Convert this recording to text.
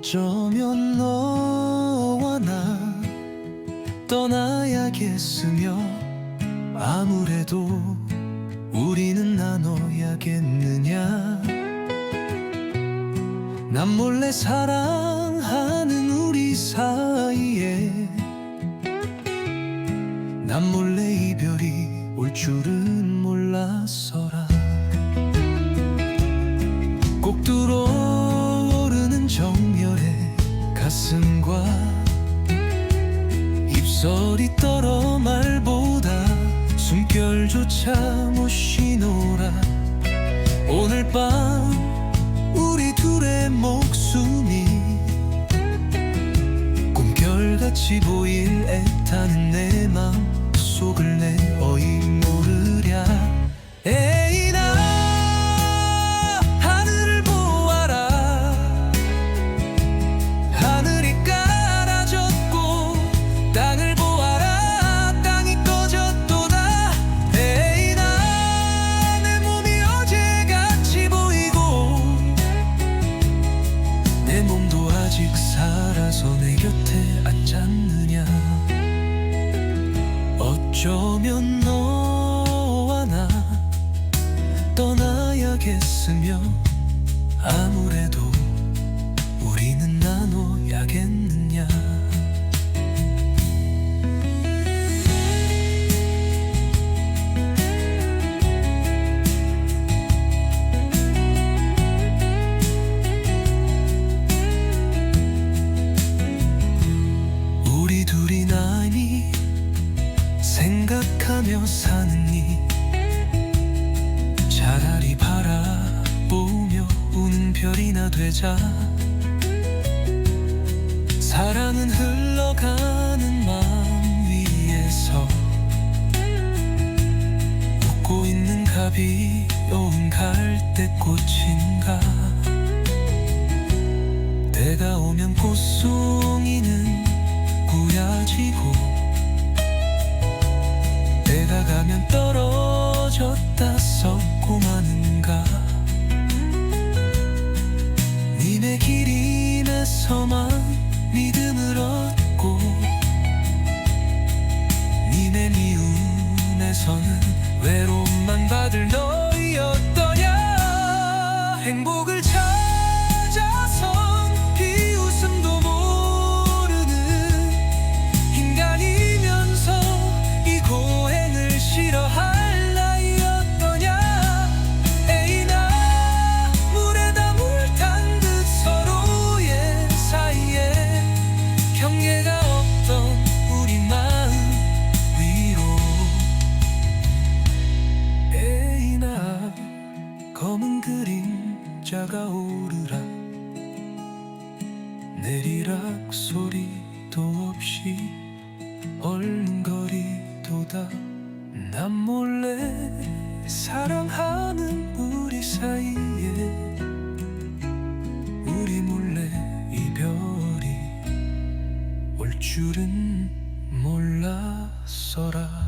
어쩌면 너와 나 떠나야겠으며 아무래도 우리는 나눠야겠느냐? 남 몰래 사랑하는 우리 사이에 남 몰래 이별이 올 줄은 몰랐어 가슴과 입설이 떨어 말보다 숨결조차 못 쉬노라 오늘 밤 우리 둘의 목숨이 꿈결같이 보일 애타는 내 맘 속을 내 어이 모르랴 살아서 내 곁에 앉았느냐? 어쩌면 너와 나 떠나야겠으며 아무래도 사느니? 차라리 바라보며 우는 별이나 되자. 사랑은 흘러가는 마음 위에서 웃고 있는 가비온 갈대꽃인가 때가 가면 떨어졌다 썩고 마는가? 님의 길임에서만 믿음을 얻고 님의 미움에서는 외로움만 받을 너 달려가 오르라 내리락 소리도 없이 얼거리도다. 난 몰래 사랑하는 우리 사이에 우리 몰래 이별이 올 줄은 몰랐어라.